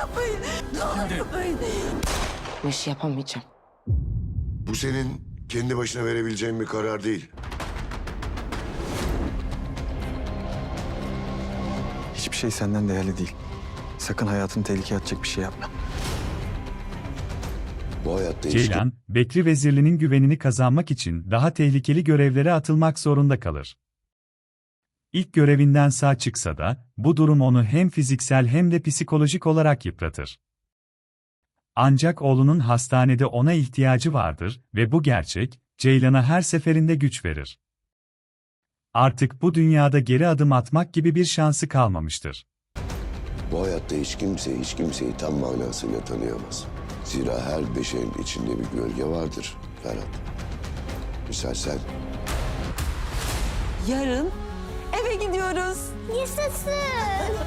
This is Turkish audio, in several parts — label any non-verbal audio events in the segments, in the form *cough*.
yapmayın. Ne olur yapmayın. Bu işi yapamayacağım. Bu senin kendi başına verebileceğin bir karar değil. Hiçbir şey senden değerli değil. Sakın hayatını tehlikeye atacak bir şey yapma. Bu hayatta hiç Ceylan, Bekri Vezirli'nin güvenini kazanmak için daha tehlikeli görevlere atılmak zorunda kalır. İlk görevinden sağ çıksa da, bu durum onu hem fiziksel hem de psikolojik olarak yıpratır. Ancak oğlunun hastanede ona ihtiyacı vardır ve bu gerçek, Ceylan'a her seferinde güç verir. Artık bu dünyada geri adım atmak gibi bir şansı kalmamıştır. Bu hayatta hiç kimse hiç kimseyi tam manasıyla tanıyamaz. Zira her beşerin içinde bir gölge vardır Ferhat. Misal sen. Yarın eve gidiyoruz. Yaşasın. *laughs*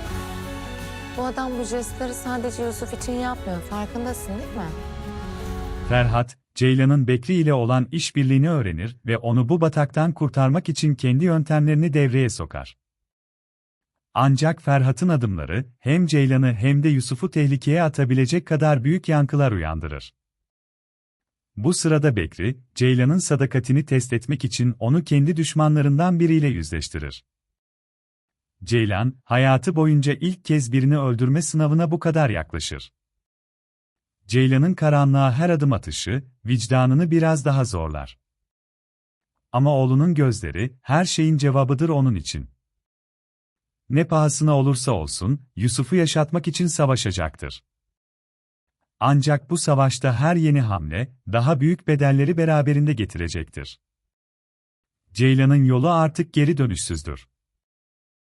Bu adam bu jestleri sadece Yusuf için yapmıyor. Farkındasın değil mi? Ferhat, Ceylan'ın Bekri ile olan işbirliğini öğrenir ve onu bu bataktan kurtarmak için kendi yöntemlerini devreye sokar. Ancak Ferhat'ın adımları hem Ceylan'ı hem de Yusuf'u tehlikeye atabilecek kadar büyük yankılar uyandırır. Bu sırada Bekri, Ceylan'ın sadakatini test etmek için onu kendi düşmanlarından biriyle yüzleştirir. Ceylan, hayatı boyunca ilk kez birini öldürme sınavına bu kadar yaklaşır. Ceylan'ın karanlığa her adım atışı, vicdanını biraz daha zorlar. Ama oğlunun gözleri, her şeyin cevabıdır onun için. Ne pahasına olursa olsun, Yusuf'u yaşatmak için savaşacaktır. Ancak bu savaşta her yeni hamle, daha büyük bedelleri beraberinde getirecektir. Ceylan'ın yolu artık geri dönüşsüzdür.